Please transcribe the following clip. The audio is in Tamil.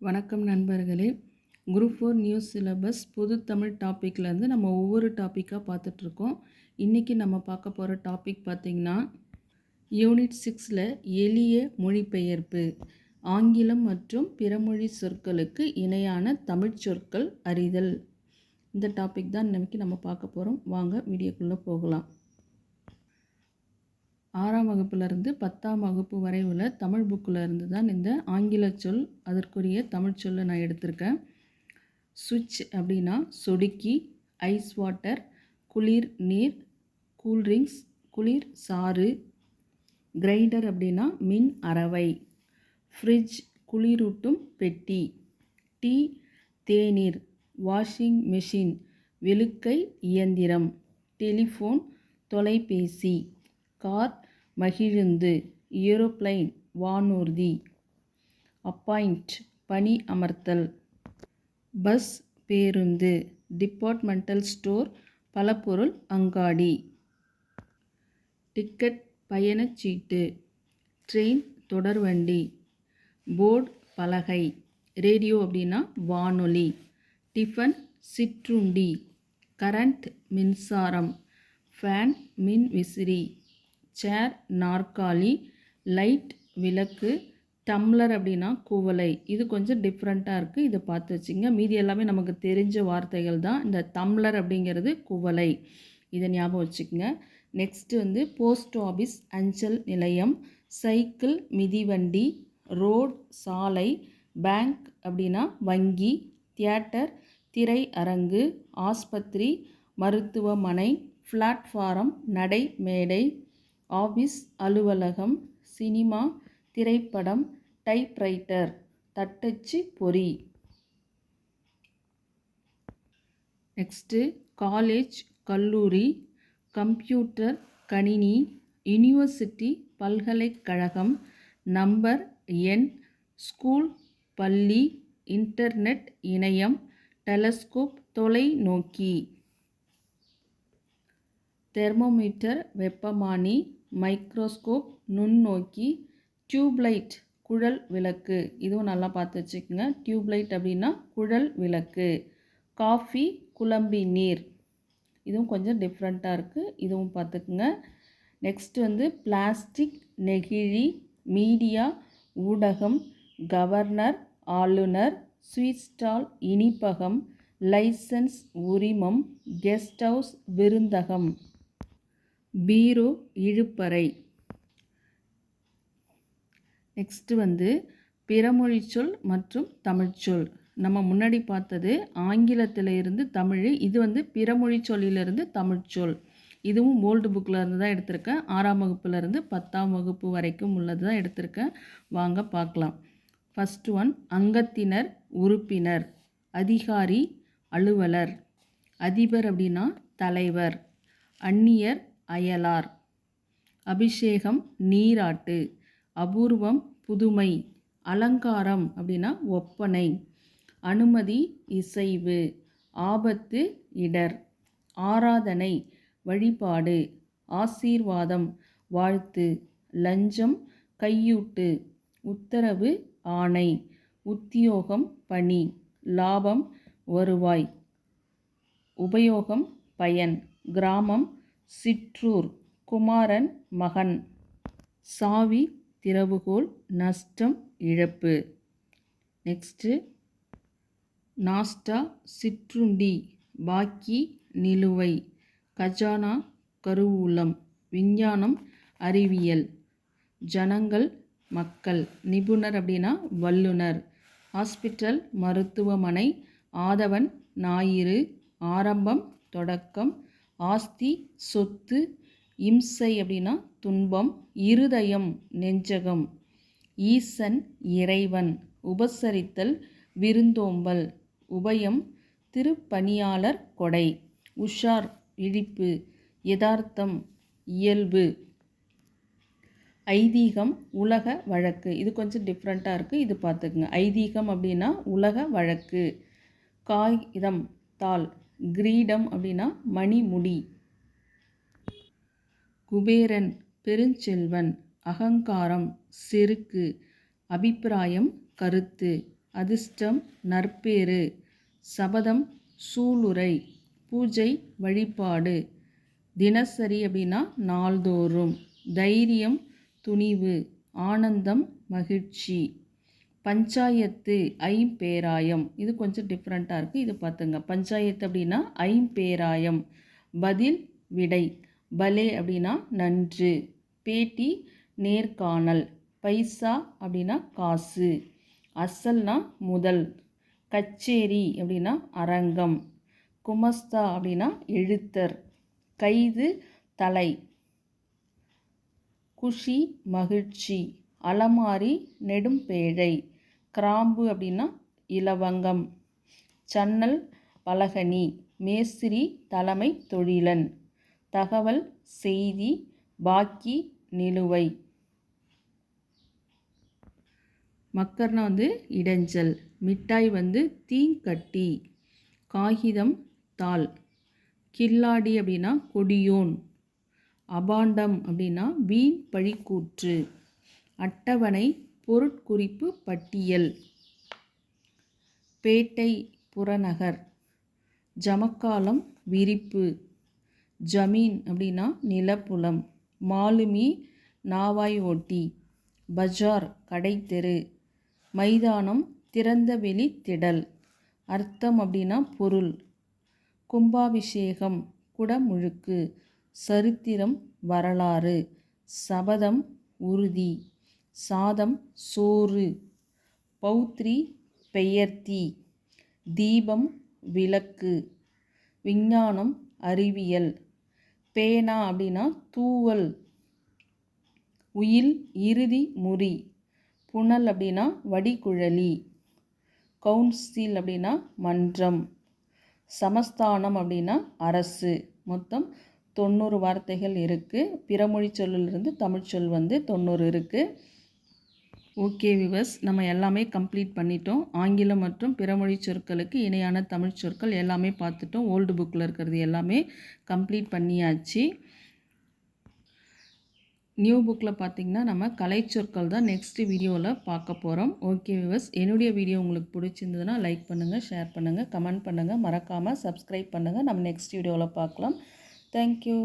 வணக்கம் நண்பர்களே. குரூப் ஃபோர் நியூஸ் சிலபஸ் பொது தமிழ் டாப்பிக்லேருந்து நம்ம ஒவ்வொரு டாப்பிக்காக பார்த்துட்ருக்கோம். இன்றைக்கி நம்ம பார்க்க போகிற டாபிக் பார்த்திங்கன்னா யூனிட் சிக்ஸில் எளிய மொழிபெயர்ப்பு ஆங்கிலம் மற்றும் பிறமொழி சொற்களுக்கு இணையான தமிழ் சொற்கள் அறிதல். இந்த டாபிக் தான் இன்றைக்கி நம்ம பார்க்க போகிறோம் வாங்க வீடியோக்குள்ளே போகலாம். ஆறாம் வகுப்புலேருந்து பத்தாம் வகுப்பு வரை உள்ள தமிழ் புக்கில் இருந்து தான் இந்த ஆங்கில சொல் அதற்குரிய தமிழ் சொல்லை நான் எடுத்திருக்கேன். சுவிட்ச் அப்படின்னா சொடுக்கி ஐஸ் வாட்டர் குளிர் நீர் கூல்ட்ரிங்க்ஸ் குளிர் சாறு. கிரைண்டர் அப்படின்னா மின் அரவை ஃப்ரிட்ஜ் குளிரூட்டும் பெட்டி. டீ தேநீர் வாஷிங் மெஷின் வெளுக்கை இயந்திரம். டெலிஃபோன் தொலைபேசி. கார் மகிழுந்து ஏரோப்ளைன் வானூர்தி. அப்பாயிண்ட் பணி அமர்த்தல். பஸ் பேருந்து. டிபார்ட்மெண்டல் ஸ்டோர் பலப்பொருள் அங்காடி. டிக்கெட் பயணச்சீட்டு. ட்ரெயின் தொடர்வண்டி. போர்டு பலகை. ரேடியோ அப்படின்னா வானொலி. டிஃபன் சிற்றுண்டி. கரண்ட் மின்சாரம். ஃபேன் மின் விசிறி சேர் நாற்காலி லைட் விளக்கு டம்ளர் அப்படின்னா குவளை. இது கொஞ்சம் டிஃப்ரெண்ட்டாக இருக்குது இதை பார்த்து வச்சுங்க. மீதி எல்லாமே நமக்கு தெரிஞ்ச வார்த்தைகள் தான் இந்த டம்ளர் அப்படிங்கிறது குவளை. இதை ஞாபகம் வச்சுக்கோங்க. நெக்ஸ்ட்டு வந்து போஸ்ட் ஆஃபீஸ் அஞ்சல் நிலையம் சைக்கிள் மிதிவண்டி ரோட் சாலை பேங்க் அப்படின்னா வங்கி தியேட்டர் திரை அரங்கு ஆஸ்பத்திரி மருத்துவமனை பிளாட்ஃபாரம் நடை மேடை ஆபீஸ் அலுவலகம் சினிமா திரைப்படம் டைப்ரைட்டர் தட்டச்சு பொறி. நெக்ஸ்ட்டு காலேஜ் கல்லூரி கம்ப்யூட்டர் கணினி யூனிவர்சிட்டி பல்கலைக்கழகம் நம்பர் எண் ஸ்கூல் பள்ளி இன்டர்நெட் இணையம் டெலஸ்கோப் தொலைநோக்கி. தெர்மோமீட்டர் வெப்பமானி மைக்ரோஸ்கோப் நுண்ணோக்கி டியூப்லைட் குழல் விளக்கு. இதுவும் நல்லா பார்த்து வச்சுக்கோங்க. டியூப்லைட் அப்படின்னா குழல் விளக்கு. காஃபி குழம்பி நீர். இதுவும் கொஞ்சம் டிஃப்ரெண்ட்டாக இருக்குது இதுவும் பார்த்துக்குங்க. நெக்ஸ்ட் வந்து பிளாஸ்டிக் நெகிழி மீடியா ஊடகம் கவர்னர் ஆளுநர் ஸ்வீட் ஸ்டால் இனிப்பகம் லைசன்ஸ் உரிமம் கெஸ்ட் ஹவுஸ் விருந்தகம். பீரோ இழுப்பறை. நெக்ஸ்ட்டு வந்து பிறமொழி சொல் மற்றும் தமிழ்ச்சொல் நம்ம முன்னாடி பார்த்தது ஆங்கிலத்தில் இருந்து தமிழ் இது வந்து பிறமொழி சொல்லிலிருந்து தமிழ்ச்சொல் இதுவும் ஓல்டு புக்கில் இருந்து தான் எடுத்திருக்கேன். ஆறாம் வகுப்புலேருந்து பத்தாம் வகுப்பு வரைக்கும் உள்ளது தான் எடுத்திருக்கேன். வாங்க பார்க்கலாம். ஃபஸ்ட் ஒன் அங்கத்தினர் உறுப்பினர். அதிகாரி அலுவலர். அதிபர் அப்படின்னா தலைவர். அந்நியர் அயலார். அபிஷேகம் நீராட்டு அபூர்வம் புதுமை அலங்காரம் அப்படின்னா ஒப்பனை அனுமதி இசைவு ஆபத்து இடர் ஆராதனை வழிபாடு ஆசீர்வாதம் வாழ்த்து லஞ்சம் கையூட்டு உத்தரவு ஆணை உத்தியோகம் பணி லாபம் வருவாய் உபயோகம் பயன் கிராமம் சிற்றூர் குமாரன் மகன். சாவி திறவுகோல் நஷ்டம் இழப்பு. நெக்ஸ்ட்டு நாஸ்டா சிற்றுண்டி பாக்கி நிலுவை. கஜானா கருவூலம் விஞ்ஞானம் அறிவியல். ஜனங்கள் மக்கள் நிபுணர் அப்படின்னா வல்லுனர் ஹாஸ்பிட்டல் மருத்துவமனை ஆதவன் ஞாயிறு ஆரம்பம் தொடக்கம் ஆஸ்தி சொத்து இம்சை அப்படின்னா துன்பம் இருதயம் நெஞ்சகம். ஈசன் இறைவன். உபசரித்தல் விருந்தோம்பல். உபயம் திருப்பணியாளர் கொடை. உஷார் இழிப்பு. யதார்த்தம் இயல்பு. ஐதீகம் உலக வழக்கு. இது கொஞ்சம் டிஃப்ரெண்ட்டாக இருக்குது இது பார்த்துக்குங்க. ஐதீகம் அப்படின்னா உலக வழக்கு. காகிதம் தாள். கிரீடம் அப்படின்னா மணிமுடி. குபேரன் பெருஞ்செல்வன் அகங்காரம் செருக்கு அபிப்பிராயம் கருத்து அதிர்ஷ்டம் நற்பேறு சபதம் சூளுரை பூஜை வழிபாடு. தினசரி அப்படின்னா நாள்தோறும். தைரியம் துணிவு ஆனந்தம் மகிழ்ச்சி. பஞ்சாயத்து ஐம்பேராயம் இது கொஞ்சம் டிஃப்ரெண்ட்டாக இருக்குது இது பார்த்துங்க பஞ்சாயத்து அப்படின்னா ஐம்பேராயம் பதில் விடை. பலே அப்படின்னா நன்று. பேட்டி நேர்காணல். பைசா அப்படின்னா காசு. அசல்னா முதல். கச்சேரி அப்படின்னா அரங்கம். குமஸ்தா அப்படின்னா எழுத்தர். கைது தலை. குஷி மகிழ்ச்சி. அலமாரி நெடும்பேழை. கிராம்பு அப்படின்னா இலவங்கம். சன்னல் பலகனி மேஸ்திரி தலைமை தொழிலன். தகவல் செய்தி பாக்கி நிலுவை. மக்கர்னா வந்து இடைஞ்சல் மிட்டாய் வந்து தீங்கட்டி. காகிதம் தாள். கில்லாடி அப்படின்னா கொடியோன். அபாண்டம் அப்படின்னா வீண் பழிக்கூற்று. அட்டவணை பொருட்குறிப்பு பட்டியல். பேட்டை புறநகர். ஜமக்காலம் விரிப்பு. ஜமீன் அப்படின்னா நிலப்புலம். மாலுமி நாவாய் ஓட்டி பஜார் கடைத்தெரு. மைதானம் திறந்தவெளி திடல். அர்த்தம் அப்படின்னா பொருள். கும்பாபிஷேகம் குடமுழுக்கு. சரித்திரம் வரலாறு. சபதம் உறுதி. சாதம் சோறு. பௌத்ரி பெயர்த்தி. தீபம் விளக்கு. விஞ்ஞானம் அறிவியல். பேனா அப்படின்னா தூவல். உயில் இறுதி முறி. புனல் அப்படின்னா வடிகுழலி. கவுன்சில் அப்படின்னா மன்றம். சமஸ்தானம் அப்படின்னா அரசு. மொத்தம் தொண்ணூறு வார்த்தைகள் இருக்குது பிறமொழி சொல்லிலிருந்து தமிழ் சொல் வந்து தொண்ணூறு இருக்குது ஓகே விவஸ் நம்ம எல்லாமே கம்ப்ளீட் பண்ணிட்டோம். ஆங்கிலம் மற்றும் பிறமொழி சொற்களுக்கு இணையான தமிழ் சொற்கள் எல்லாமே பார்த்துட்டோம். ஓல்டு புக்கில் இருக்கிறது எல்லாமே கம்ப்ளீட் பண்ணியாச்சு. நியூ புக்கில் பார்த்திங்கன்னா நம்ம கலை சொற்கள் தான் நெக்ஸ்ட் வீடியோவில் பார்க்க போகிறோம் ஓகே விவஸ் என்னுடைய வீடியோ உங்களுக்கு பிடிச்சிருந்ததுன்னா லைக் பண்ணுங்கள் ஷேர் பண்ணுங்கள் கமெண்ட் பண்ணுங்கள் மறக்காமல் சப்ஸ்கிரைப் பண்ணுங்கள் நம்ம நெக்ஸ்ட் வீடியோவில் பார்க்கலாம். தேங்க்யூ